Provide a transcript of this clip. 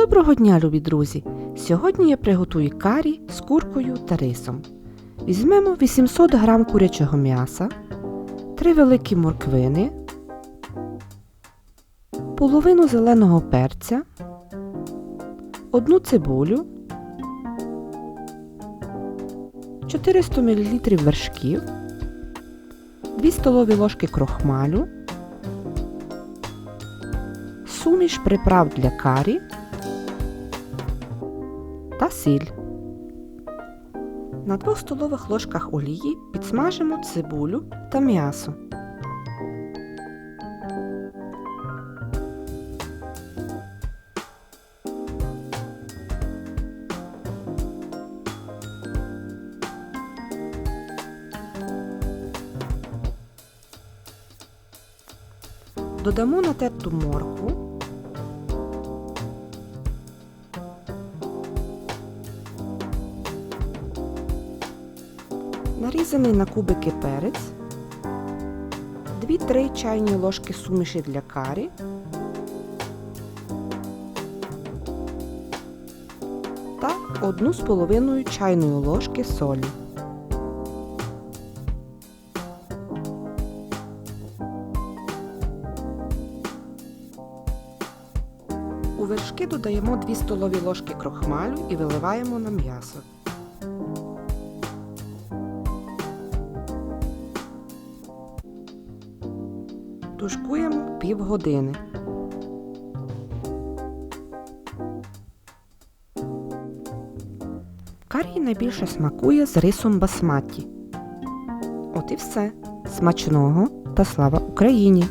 Доброго дня, любі друзі! Сьогодні я приготую карі з куркою та рисом. Візьмемо 800 г курячого м'яса, 3 великі морквини, половину зеленого перця, одну цибулю, 400 мл вершків, 2 столові ложки крохмалю, суміш приправ для карі та сіль. На 2 столових ложках олії підсмажимо цибулю та м'ясо. Додамо натерту моркву, нарізаний на кубики перець, 2-3 чайні ложки суміші для карі, та 1,5 чайної ложки солі. У вершки додаємо 2 столові ложки крохмалю і виливаємо на м'ясо. Тушкуємо півгодини. Карі найбільше смакує з рисом басматі. От і все. Смачного та слава Україні!